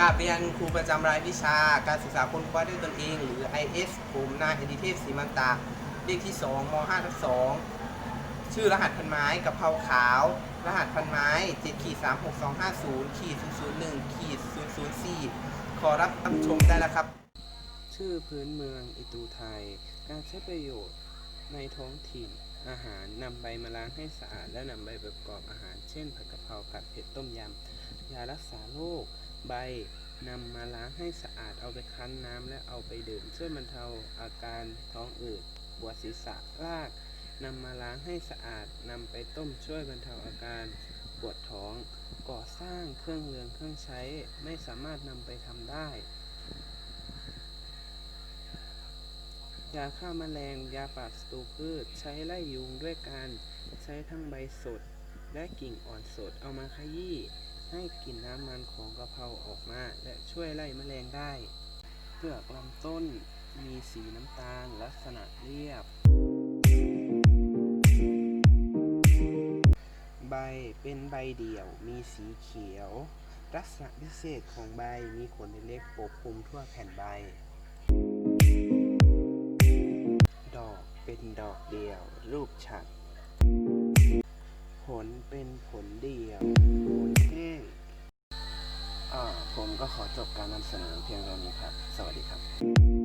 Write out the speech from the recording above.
กราบเรียนครูประจำรายวิชา การศึกษาคนคว้าด้วยตนเอง หรือ IS ผมนายอดิเทพศรีมันตาเลขที่2ม5ทับ2ชื่อรหัสพันไม้กะเพราขาว รหัสพันไม้7ขีด36250ขีด001ขีด004 ขอรับรับชมได้แล้วครับ ชื่อพื้นเมืองอิตูไทย การใช้ประโยชน์ในท้องถิ่นอาหารนำใบมาล้างให้สะอาดและนำใบประกอบอาหาร เช่นผัดกะเพราผัดเผ็ดต้มยำยารักษาโรค ใบนำมาล้างให้สะอาดเอาไปคั้นน้ำและเอาไปดื่มช่วยบรรเทาอาการท้องอืดปวดศีรษะรากนำมาล้างให้สะอาดนำไปต้มช่วยบรรเทาอาการปวดท้อง ก่อสร้างเครื่องเรือนเครื่องใช้ไม่สามารถนำไปทำได้ยาฆ่าแมลงยาปราบศัตรูพืชใช้ไล่ยุงด้วยการใช้ทั้งใบสด และกิ่งอ่อนสดเอามาขยี้ให้กลิ่นน้ำมันของกะเพราออกมา และช่วยไล่แมลงได้เปลือกลำต้นมีสีน้ำตาลลักษณะเรียบ ใบเป็นใบเดี่ยวมีสีเขียว ลักษณะพิเศษของใบมีขนเล็กๆปกคลุมทั่วแผ่นใบ ดอกเป็นดอกเดี่ยว รูปฉัด ขอจบการนำเสนอเพียงเท่านี้ครับ สวัสดีครับ